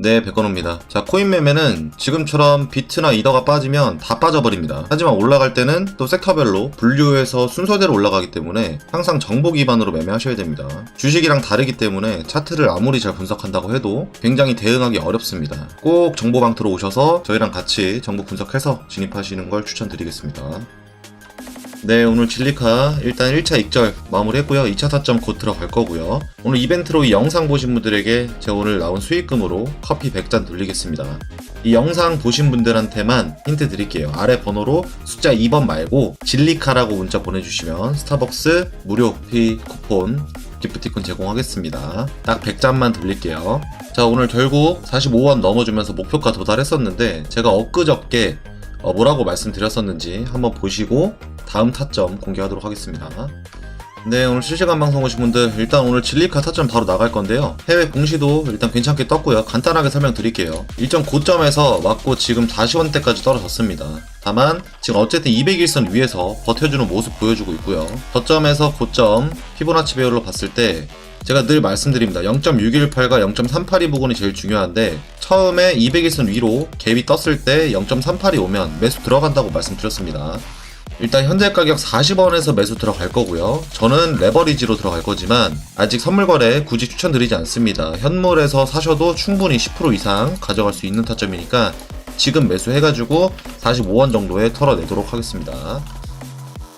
네, 백건호입니다. 자, 코인 매매는 지금처럼 비트나 이더가 빠지면 다 빠져버립니다. 하지만 올라갈 때는 또 섹터별로 분류해서 순서대로 올라가기 때문에 항상 정보 기반으로 매매하셔야 됩니다. 주식이랑 다르기 때문에 차트를 아무리 잘 분석한다고 해도 굉장히 대응하기 어렵습니다. 꼭 정보방 들어오셔서 저희랑 같이 정보 분석해서 진입하시는 걸 추천드리겠습니다. 네, 오늘 진리카 일단 1차 익절 마무리했고요. 2차 타점 곧 들어갈 거고요. 오늘 이벤트로 이 영상 보신 분들에게 제가 오늘 나온 수익금으로 커피 100잔 돌리겠습니다. 이 영상 보신 분들한테만 힌트 드릴게요. 아래 번호로 숫자 2번 말고 진리카라고 문자 보내주시면 스타벅스 무료 피 쿠폰 기프티콘 제공하겠습니다. 딱 100잔만 돌릴게요. 자, 오늘 결국 45원 넘어주면서 목표가 도달했었는데 제가 엊그저께 어, 뭐라고 말씀드렸었는지 한번 보시고 다음 타점 공개하도록 하겠습니다. 네, 오늘 실시간 방송 오신 분들 일단 오늘 진리카 타점 바로 나갈 건데요. 해외 공시도 일단 괜찮게 떴고요. 간단하게 설명드릴게요. 일정 고점에서 맞고 지금 40원대까지 떨어졌습니다. 다만 지금 어쨌든 200일선 위에서 버텨주는 모습 보여주고 있고요. 저점에서 고점 피보나치 배열로 봤을 때 제가 늘 말씀드립니다. 0.618과 0.382 부분이 제일 중요한데 처음에 200일선 위로 갭이 떴을 때 0.38이 오면 매수 들어간다고 말씀드렸습니다. 일단 현재 가격 40원에서 매수 들어갈 거고요. 저는 레버리지로 들어갈 거지만 아직 선물 거래 굳이 추천드리지 않습니다. 현물에서 사셔도 충분히 10% 이상 가져갈 수 있는 타점이니까 지금 매수해가지고 45원 정도에 털어내도록 하겠습니다.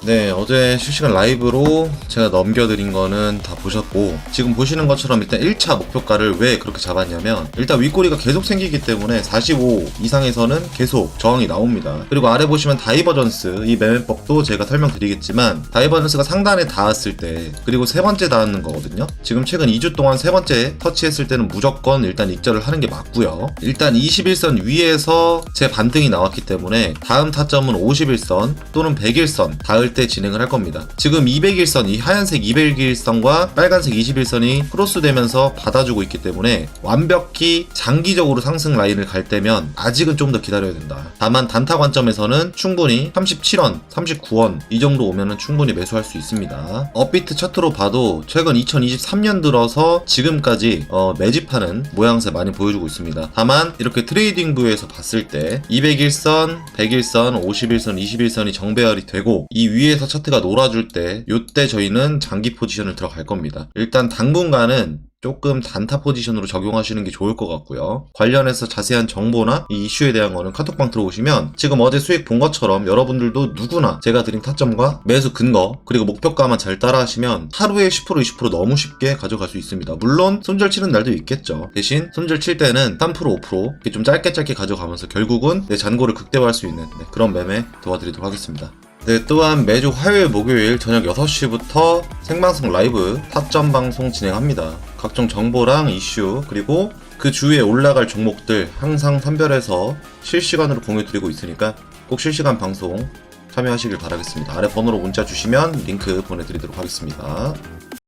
네, 어제 실시간 라이브로 제가 넘겨드린 거는 다 보셨고, 지금 보시는 것처럼 일단 1차 목표가를 왜 그렇게 잡았냐면, 일단 윗꼬리가 계속 생기기 때문에 45 이상에서는 계속 저항이 나옵니다. 그리고 아래 보시면 다이버전스, 이 매매법도 제가 설명드리겠지만, 다이버전스가 상단에 닿았을 때, 그리고 세 번째 닿는 거거든요. 지금 최근 2주 동안 세 번째 터치했을 때는 무조건 일단 익절을 하는 게 맞고요. 일단 21선 위에서 제 반등이 나왔기 때문에, 다음 타점은 51선 또는 100일선 닿을 때 진행을 할 겁니다. 지금 200일선, 이 하얀색 200일선과 빨간색 21선이 크로스되면서 받아주고 있기 때문에 완벽히 장기적으로 상승 라인을 갈 때면 아직은 좀 더 기다려야 된다. 다만 단타 관점에서는 충분히 37원, 39원 이 정도 오면은 충분히 매수할 수 있습니다. 업비트 차트로 봐도 최근 2023년 들어서 지금까지 어, 매집하는 모양새 많이 보여주고 있습니다. 다만 이렇게 트레이딩 뷰에서 봤을 때 200일선, 100일선, 51선, 21선이 정배열이 되고 이 위 에서 차트가 놀아줄 때 요때 저희는 장기 포지션을 들어갈 겁니다. 일단 당분간은 조금 단타 포지션으로 적용하시는 게 좋을 것 같고요. 관련해서 자세한 정보나 이 이슈에 대한 거는 카톡방 들어오시면 지금 어제 수익 본 것처럼 여러분들도 누구나 제가 드린 타점과 매수 근거 그리고 목표가만 잘 따라하시면 하루에 10% 20% 너무 쉽게 가져갈 수 있습니다. 물론 손절 치는 날도 있겠죠. 대신 손절 칠 때는 3% 5% 이렇게 좀 짧게 짧게 가져가면서 결국은 내 잔고를 극대화할 수 있는 네, 그런 매매 도와드리도록 하겠습니다. 네, 또한 매주 화요일, 목요일 저녁 6시부터 생방송 라이브 타점 방송 진행합니다. 각종 정보랑 이슈, 그리고 그 주위에 올라갈 종목들 항상 선별해서 실시간으로 공유 드리고 있으니까 꼭 실시간 방송 참여하시길 바라겠습니다. 아래 번호로 문자 주시면 링크 보내드리도록 하겠습니다.